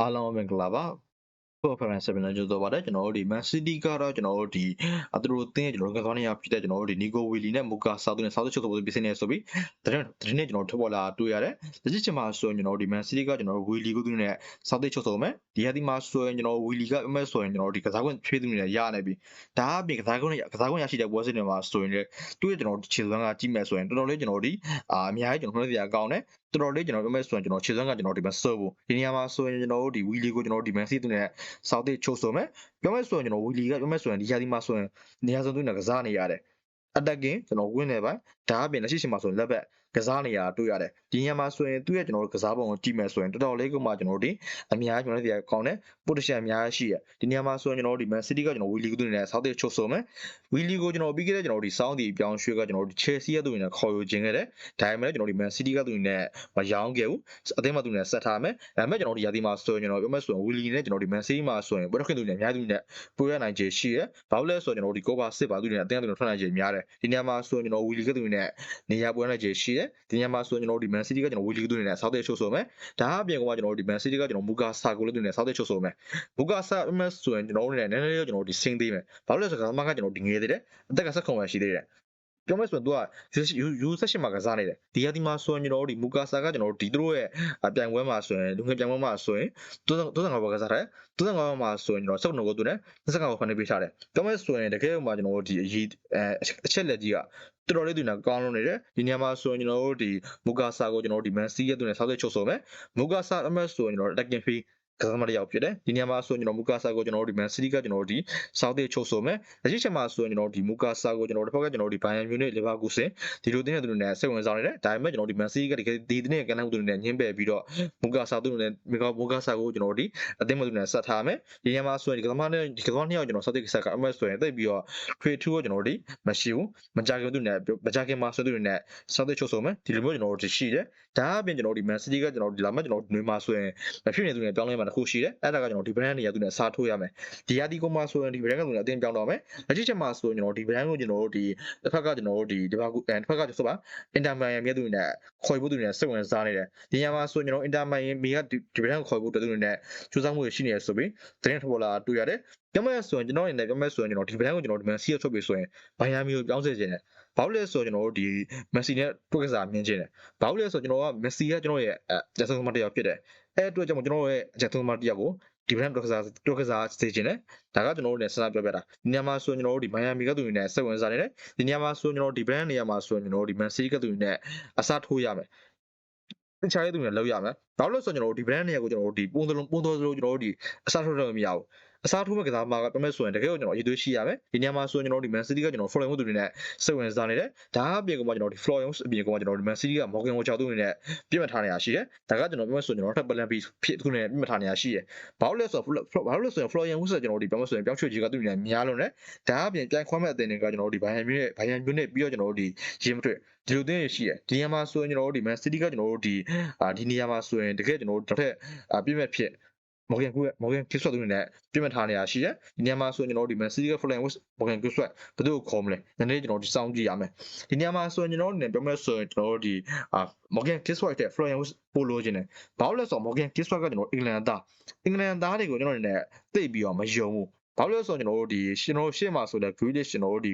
အားလုံးမင်္ဂလာပါ Conference 7နဲ့ကြိုဆိုပါတယ်ကျွန်တော်တို့ဒီ Man City ကတော့ကျွန်တော်တို့ဒီအသူတို့တင်းကျွန်တော်တို့ကစားနေရဖြစ်တဲ့ကျွန်တော်တို့ဒီ Nico Willy နဲ့ Muka Sato နဲ့ Sato ချုပ်ဆိုပြီးပြင်နေဆိုပြီးတရင်တရင်နဲ့ကျွန်တော်ထွက်ပေါ်လာတွေ့ရတယ်။ဒီချက်မှာဆိုရင်ကျွန်တော်တို့ဒီ Man City ကကျွန်တော်တို့ Willy ကိုသူနဲ့ Sato ချုပ်ဆိုမယ်။ဒီဟာဒီမှာဆိုရင်ကျွန်တော် Willy ကအမဲဆိုရင်ကျွန်တော်တို့ဒီကစားခွင့်ဖြည့်သူနဲ့ရနေပြီ။ဒါအပြင်ကစားခွင့်ကစားခွင့်ရရှိတဲ့ပွဲစဉ်တွေမှာဆိုရင်လည်းသူ့ရဲ့ကျွန်တော်ခြေစွမ်းကကြည့်မယ်ဆိုရင်တော်တော်လေးကျွန်တော်တို့ဒီအာအများကြီးကျွန်တော်နှုတ်စရာကောင်းတယ်။တော်တော်လေးကျွန်တော်ပြောမယ်ဆိုရင်ကျွန်တော်ခြေစွမ်းကကျွန်တော်ဒီမှာဆော့ဖို့ဒီနေရာမှာဆိုရင်ကျွန်တော်တို့ဒီ Willy ကိုကျွန်တော်ဒီ Man City နဲ့ Sato ချုပ်ဆိုမယ်ပြောမယ်ဆိုရင်ကျွန်တော် Willy ကပြောမယ်ဆိုရင်ဒီဟာဒီမှာဆိုရင်နေရာစုံသူနဲ့ကစားနေရတယ် attacking ကျွန်တော် win နေပိုင်းဒါအပြင်လက်ရှိချိန်မှာဆိုရင်လက်ဘက် ကစားနေရတွေ့ရတယ်ဒီညမှာဆိုရင်သူ့ရဲ့ကျွန်တော်တို့ကစားပုံကိုကြည့်မယ်ဆိုရင်တော်တော်လေးကမှကျွန်တော်တို့ဒီအများကျွန်တော်တို့ဒီကောင်းတဲ့ potential အများရှိရဒီညမှာဆိုရင်ကျွန်တော်တို့ဒီ Man City ကကျွန်တော် Willy ကိုသူနဲ့ South ချုပ်ဆိုမယ် Willy ကိုကျွန်တော်ပြီးခဲ့တဲ့ကျွန်တော်တို့ဒီ Sound ဒီပြောင်းရွှေ့ကကျွန်တော်တို့ Chelsea ရဲ့သူနဲ့ခေါ်ယူခြင်းခဲ့တယ်ဒါပေမဲ့ကျွန်တော်တို့ဒီ Man City ကသူနဲ့မရောင်းခဲ့ဘူးအသင်းမှာသူနဲ့ဆက်ထားမယ်ဒါပေမဲ့ကျွန်တော်တို့ရာသီမှာဆိုရင်ကျွန်တော်ပြောမယ်ဆိုရင် Willy နဲ့ကျွန်တော်ဒီ Man City မှာဆိုရင်ဘယ်တော့ခင်သူနဲ့အများသူနဲ့ပိုရနိုင်ခြေရှိရဘာလို့လဲဆိုတော့ကျွန်တော်တို့ဒီ Copa စစ်ပါသူနဲ့အသင်းသူနဲ့ထွက်နိုင်ခြေများတယ်ဒီညမှာဆိုရင်ကျွန်တော် Willy ကသူနဲ့နေရာပွဲနိုင်ခြေရှိတယ်ဒီညမှာဆိုရင်ကျွန်တော်တို့ဒီ Man City ကကျွန်တော် Willy ကသူနဲ့ South ချုပ်ဆိုမယ်ဒါအပြင်ကကျွန်တော်တို့ဒီ Man City ကကျွန်တော် Muka Sako လို့သူနဲ့ South ချုပ်ဆိုမယ် Muka Sako ဆိုရင်ကျွန်တော်တို့နဲ့နည်းနည်းလေးကျွန်တော်တို့ဒီစင်းသေးမယ်ဘာလို့လဲဆိုတော့ကမကကျွန်တော်ဒီငယ်သေးတယ်အသက်ကဆက်ခုံပဲရှိသေးတယ်ပြောမယ်ဆိုရင် तू ကယူဆက်ရှင်မှာကစားနေတယ်ဒီဟာဒီမှာဆိုရင်ကျွန်တော်တို့ဒီမူကာဆာကကျွန်တော်တို့ဒီသူတို့ရဲ့ပြိုင်ပွဲမှာဆိုရင်လူငယ်ပြိုင်ပွဲမှာဆိုရင်35ဘောကစားတယ်35ဘောမှာဆိုရင်ကျွန်တော်စောက်နှုတ်ကိုသူနဲ့25ဘောဖန်နေပေးထားတယ်ပြောမယ်ဆိုရင်တကယ်မှာကျွန်တော်တို့ဒီအရေးအချက်လက်ကြီးက တော်တော်လေးသူနာကောင်းလို့နေတယ်ဒီနေရာမှာဆိုရင်ကျွန်တော်တို့ဒီမူကာဆာကိုကျွန်တော်တို့ဒီမန်စီရဲ့သူနဲ့ဆောက်သက်ချုပ်ဆိုမယ်မူကာဆာအမတ်ဆိုရင်ကျွန်တော် attacking fee ကစားမတစ်ယောက်ဖြစ်တယ်ဒီနေရာမှာဆိုရင်ကျွန်တော်မူကာဆာကိုကျွန်တော်တို့ဒီမန်စီးတီးကကျွန်တော်တို့ဒီဆောက်သေးချုပ်ဆိုမယ်လက်ရှိချက်မှာဆိုရင်ကျွန်တော်ဒီမူကာဆာကိုကျွန်တော်တို့တစ်ဖက်ကကျွန်တော်တို့ဒီဘိုင်ယန်မြူနစ်လီဗာပူးစင်ဒီလိုတင်းတဲ့သူတွေနဲ့စိတ်ဝင်စားနေတယ်ဒါပေမဲ့ကျွန်တော်ဒီမန်စီးတီးကဒီဒီတင်းရဲ့ကန်တဲ့သူတွေနဲ့ညှင်းပယ်ပြီးတော့မူကာဆာသူတွေနဲ့မီကာမူကာဆာကိုကျွန်တော်တို့ဒီအသင်းမသူတွေနဲ့ဆက်ထားမယ်ဒီနေရာမှာဆိုရင်ဒီကစားမနဲ့ဒီကစားမနှစ်ယောက်ကျွန်တော်ဆောက်သေးကစားကအမတ်ဆိုရင်တိတ်ပြီးတော့ထွေထူးကိုကျွန်တော်တို့ဒီမရှိဘူးမကြခင်သူတွေနဲ့မကြခင်မှာဆိုသူတွေနဲ့ဆောက်သေးချုပ်ဆိုမယ်ဒီလိုမျိုးကျွန်တော်တို့ရှိတယ် ဒါအပြင်ကျွန်တော်ဒီမန်စီးတီးကကျွန်တော်ဒီလာမှကျွန်တော်နေမှာဆိုရင်မဖြစ်နေသူတွေနဲ့ပြောင်းလဲမှာတစ်ခုရှိတယ်အဲ့ဒါကကျွန်တော်ဒီ brand တွေရသူနဲ့အစားထိုးရမယ်ဒီယာဒီကိုမှဆိုရင်ဒီ brand ကသူနဲ့အတင်းပြောင်းတော့မယ်လက်ရှိချက်မှာဆိုရင်ကျွန်တော်ဒီ brand ကိုကျွန်တော်တို့ဒီတစ်ဖက်ကကျွန်တော်တို့ဒီဒီဘက်တစ်ဖက်ကဆိုပါ interman ရဲ့မြတ်သူနဲ့ခေါ်ဖို့သူနဲ့စိတ်ဝင်စားနေတယ်ဒီညမှာဆိုရင်ကျွန်တော် interman ရဲ့မိကဒီ brand ကိုခေါ်ဖို့သူနဲ့စူးစမ်းမှုရှိနေရဆိုပြီးသတင်းထုတ်လာတွေ့ရတယ်ပြောမယ်ဆိုရင်ကျွန်တော်အနေနဲ့ပြောမယ်ဆိုရင်ကျွန်တော်ဒီ brand ကိုကျွန်တော်ဒီ man C ထုတ်ပြီးဆိုရင်ဘိုင်ယာမီကိုပြောင်းစေခြင်းတယ်ဘာလို့လဲဆိုတော့ကျွန်တော်တို့ဒီ Messi နဲ့တွက်ကစားမြင်ခြင်းတယ်ဘာလို့လဲဆိုတော့ကျွန်တော်က Messi ကကျွန်တော်ရဲ့အကျဆုံးမတရားဖြစ်တယ်အဲ့အတွက်ကြောင့်ကျွန်တော်ရဲ့အကျဆုံးမတရားကိုဒီ brand တွက်ကစားတွက်ကစားစေခြင်းတယ်ဒါကကျွန်တော်တို့နဲ့စဉ်းစားပြောပြတာဒီညမှာဆိုရင်ကျွန်တော်တို့ဒီ Miami ကသူတွေနဲ့စိတ်ဝင်စားနေတယ်ဒီညမှာဆိုရင်ကျွန်တော်ဒီ brand နေရာမှာဆိုရင်ကျွန်တော်တို့ဒီ Man City ကသူတွေနဲ့အစားထိုးရမယ်တခြားရဲ့သူတွေနဲ့လောက်ရမယ်ဘာလို့လဲဆိုတော့ကျွန်တော်တို့ဒီ brand နေရာကိုကျွန်တော်တို့ဒီပုံစံလုံးပုံစံလုံးကျွန်တော်တို့ဒီအစားထိုးတော့မရဘူး အစားထိုးမဲ့ကစားမှာကပြောမဲ့ဆိုရင်တကယ်ကိုကျွန်တော်အရေးသွေးရှိရမယ်ဒီညမှာဆိုရင်ကျွန်တော်တို့ဒီ Man City ကကျွန်တော် Florian တို့တွေနဲ့စိတ်ဝင်စားနေတယ်ဒါအပြင်ကမှကျွန်တော်ဒီ Florian အပြင်ကမှကျွန်တော်ဒီ Man City က Morgan ကိုချောက်သူတွေနဲ့ပြစ်မှတ်ထားနေရရှိတယ်ဒါကကျွန်တော်ပြောမဲ့ဆိုရင်ကျွန်တော်ထပ် plan B ဖြစ်သူတွေနဲ့ပြစ်မှတ်ထားနေရရှိတယ်ဘာလို့လဲဆိုတော့ဘာလို့လဲဆိုရင် Florian ဆိုကျွန်တော်ဒီပြောမဲ့ဆိုရင်ပြောင်းရွှေ့ကြီးကသူတွေနဲ့များလို့ねဒါအပြင်ပြန်ခွမ်းမဲ့အတင်တွေကကျွန်တော်တို့ဒီ Bayern Munich Bayern Munich ပြီးတော့ကျွန်တော်တို့ဒီ Real Madrid ဒီလိုတင်းရရှိတယ်ဒီနေရာမှာဆိုရင်ကျွန်တော်တို့ဒီ Man City ကကျွန်တော်တို့ဒီအာဒီနေရာမှာဆိုရင်တကယ်ကျွန်တော်တို့တစ်ထက်ပြည့်မဲ့ဖြစ် မော်ဂန်ကူရဲ့မော်ဂန်ကစ်ဆွတ်သူတွေနဲ့ပြင်မထားနေရရှိတယ်ဒီနေရာမှာဆိုရင်ကျွန်တော်တို့ဒီ Man City က Florian Wirtz မော်ဂန်ကစ်ဆွတ်ဘယ်သူကိုခေါ်မလဲနည်းနည်းကျွန်တော်ဒီစောင့်ကြည့်ရမယ်ဒီနေရာမှာဆိုရင်ကျွန်တော်တို့နေပြောမယ်ဆိုရင်ကျွန်တော်တို့ဒီအာမော်ဂန်ကစ်ဆွတ်တဲ့ Florian Wirtz ပို့လို့ခြင်းတယ်ဘာလို့လဲဆိုတော့မော်ဂန်ကစ်ဆွတ်ကကျွန်တော်အင်္ဂလန်သားအင်္ဂလန်သားတွေကိုကျွန်တော်နေနဲ့သိပြီးတော့မယုံဘူး ဘာလို့လဲဆိုတော့ကျွန်တော်တို့ဒီကျွန်တော်ရှေ့မှာဆိုတဲ့ Grealish ကျွန်တော်တို့ဒီ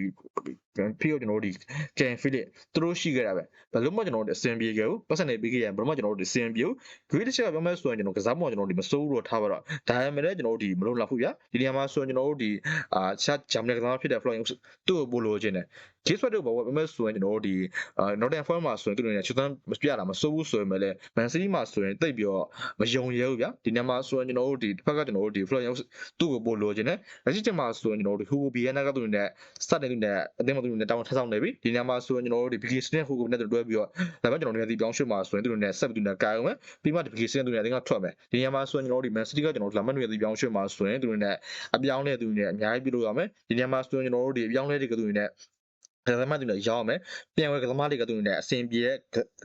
ဖီကိုကျွန်တော်တို့ဒီ Ken Philip သူတို့ရှိခဲ့တာပဲဘယ်လို့မှကျွန်တော်တို့အဆင်ပြေခဲ့ဘူးပတ်စံနေပြီးခဲ့ရင်ဘယ်လို့မှကျွန်တော်တို့အဆင်ပြေဘူး Grealish ကပြောမဲ့ဆိုရင်ကျွန်တော်ကစားမောကျွန်တော်ဒီမစိုးဘူးတော့ထားပါတော့ဒါပေမဲ့လည်းကျွန်တော်တို့ဒီမလုံလောက်ဘူးဗျာဒီနေရာမှာဆိုရင်ကျွန်တော်တို့ဒီအာချာဂျမ်နယ်ကစားဖြစ်တဲ့ Florian သူ့ကိုပို့လို့ခြင်းတယ် ဂျေးဆွတ်တို့ဘောပြောမဲ့ဆိုရင်ကျွန်တော်တို့ဒီအာ Nottingham Forest မှာဆိုရင်သူတို့နေချူတန်းမပြတာမစိုးဘူးဆိုရင်လည်း Man City မှာဆိုရင်တိတ်ပြီးတော့မယုံရဲဘူးဗျာဒီနေရာမှာဆိုရင်ကျွန်တော်တို့ဒီတစ်ဖက်ကကျွန်တော်တို့ဒီ Florian သူ့ကိုပို့လို့ခြင်းတယ်လက်ရှိချိန်မှာဆိုရင်ကျွန်တော်တို့ Hugo Biana ကသူနဲ့ start နေသူနဲ့အသင်းမသူနဲ့တောင်းထဆောက်နေပြီဒီနေရာမှာဆိုရင်ကျွန်တော်တို့ဒီ Big Six နဲ့ Hugo နဲ့တွဲပြီးတော့ဒါပေမဲ့ကျွန်တော်တို့ဒီပြောင်းရွှေ့မှာဆိုရင်သူတို့နဲ့ဆက်ပြီးသူနဲ့ကာအောင်မယ်ပြီးမှဒီ Big Six နဲ့သူနဲ့အသင်းကထွက်မယ်ဒီနေရာမှာဆိုရင်ကျွန်တော်တို့ဒီ Man City ကကျွန်တော်တို့လာမတ်တွေဒီပြောင်းရွှေ့မှာဆိုရင်သူတို့နဲ့အပြောင်းလဲသူနဲ့အများကြီးပြုလုပ်ရမယ်ဒီနေရာမှာဆိုရင်ကျွန်တော်တို့ဒီအပြောင်းလဲတွေကသူနဲ့ ကစားသမားတွေလည်းရောင်းရမယ်ပြန်ဝယ်ကစားသမားတွေကသူနဲ့အဆင်ပြေတဲ့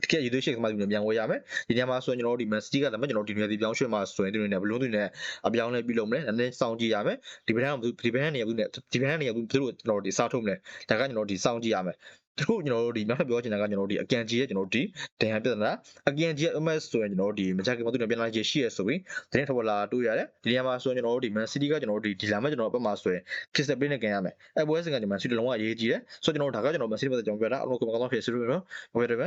တကယ်ယူသွေးရှိကစားသမားတွေနဲ့ပြန်ဝယ်ရမယ်ဒီနေရာမှာဆိုရင်ကျွန်တော်တို့ဒီ Man City ကလည်းကျွန်တော်တို့ဒီနေရာဒီပြောင်းရွှေ့မှာဆိုရင်သူတွေနဲ့ဘလုံးတွေနဲ့အပြောင်းလဲပြုလုပ်မယ်နည်းနည်းစောင့်ကြည့်ရမယ်ဒီဘက်ကဒီဘက်ကနေရဘူးနဲ့ဒီဘက်ကနေရဘူးသူတို့ကျွန်တော်တို့ဒီစားထုတ်မလဲဒါကကျွန်တော်တို့ဒီစောင့်ကြည့်ရမယ်သူတို့ကျွန်တော်တို့ဒီနောက်ထပ်ပြောချင်တာကကျွန်တော်တို့ဒီအကန်ကြီးရဲ့ကျွန်တော်တို့ဒီဒဏ်ရာပြဿနာအကန်ကြီးရဲ့ MS ဆိုရင်ကျွန်တော်တို့ဒီမကြခင်မှာသူနဲ့ပြန်လာရရှိရဆိုပြီးတင်းထပ်ပေါ်လာတွေ့ရတယ်ဒီနေရာမှာဆိုရင်ကျွန်တော်တို့ဒီ Man City ကကျွန်တော်တို့ဒီဒီလာမှာကျွန်တော်အပတ်မှာဆိုရင် Crystal Palace နဲ့ကန်ရမယ်အဲပွဲစဉ်ကကျွန်တော် Man City လုံးဝအရေးကြီးတယ်ဆိုတော့ကျွန်တော်တော့ဒါကကျွန်တော် message မှာကျွန်တော်ပြောတာအလုံးကိုမကောင်းတော့ဖြစ်စလို့နော်ဟုတ်တယ်ပဲ